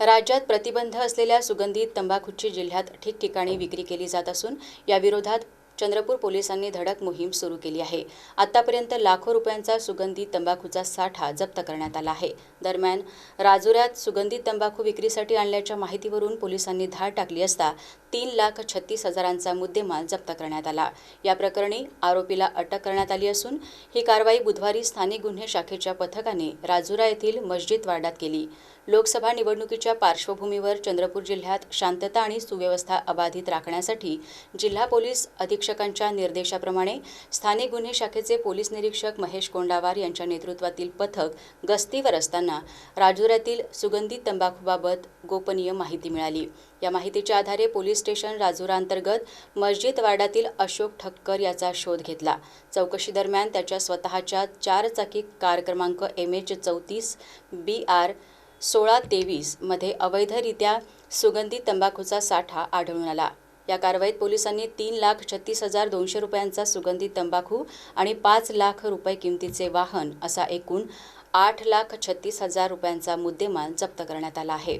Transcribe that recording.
राज्यात प्रतिबंध असलेल्या सुगंधित तंबाखूची जिल्ह्यात ठिकठिकाणी विक्री केली जात असून याविरोधात चंद्रपूर पोलिसांनी धडक मोहीम सुरू केली आहे. आतापर्यंत लाखो रुपयांचा सुगंधित तंबाखूचा साठा जप्त करण्यात आला आहे. दरम्यान राजुऱ्यात सुगंधित तंबाखू विक्रीसाठी आणल्याच्या माहितीवरून पोलिसांनी धाड टाकली असता तीन लाख छत्तीस हजारांचा मुद्देमाल जप्त करण्यात आला. या प्रकरणी आरोपीला अटक करण्यात आली असून ही कारवाई बुधवारी स्थानिक गुन्हे शाखेच्या पथकाने राजुरा येथील मस्जिद वार्डात केली. लोकसभा निवडणुकीच्या पार्श्वभूमीवर चंद्रपूर जिल्ह्यात शांतता आणि सुव्यवस्था अबाधित राखण्यासाठी जिल्हा पोलीस अधीक्षकांच्या निर्देशाप्रमाणे स्थानिक गुन्हे शाखेचे पोलीस निरीक्षक महेश कोंडावार यांच्या नेतृत्वातील पथक गस्तीवर असताना राजुऱ्यातील सुगंधित तंबाखूबाबत गोपनीय माहिती मिळाली. या माहितीच्या आधारे पोलीस स्टेशन राजुराअंतर्गत मस्जिद वार्डातील अशोक ठक्कर याचा शोध घेतला. चौकशी दरम्यान त्याच्या स्वतःच्या चारचाकी कार क्रमांक एम एच चौतीस बी आर सोळा तेवीसमध्ये अवैधरित्या सुगंधित तंबाखूचा साठा आढळून आला. या कारवाईत पोलिसांनी तीन लाख छत्तीस हजार दोनशे रुपयांचा सुगंधित तंबाखू आणि पाच लाख रुपये किमतीचे वाहन असा एकूण आठ लाख छत्तीस हजार रुपयांचा मुद्देमाल जप्त करण्यात आला आहे.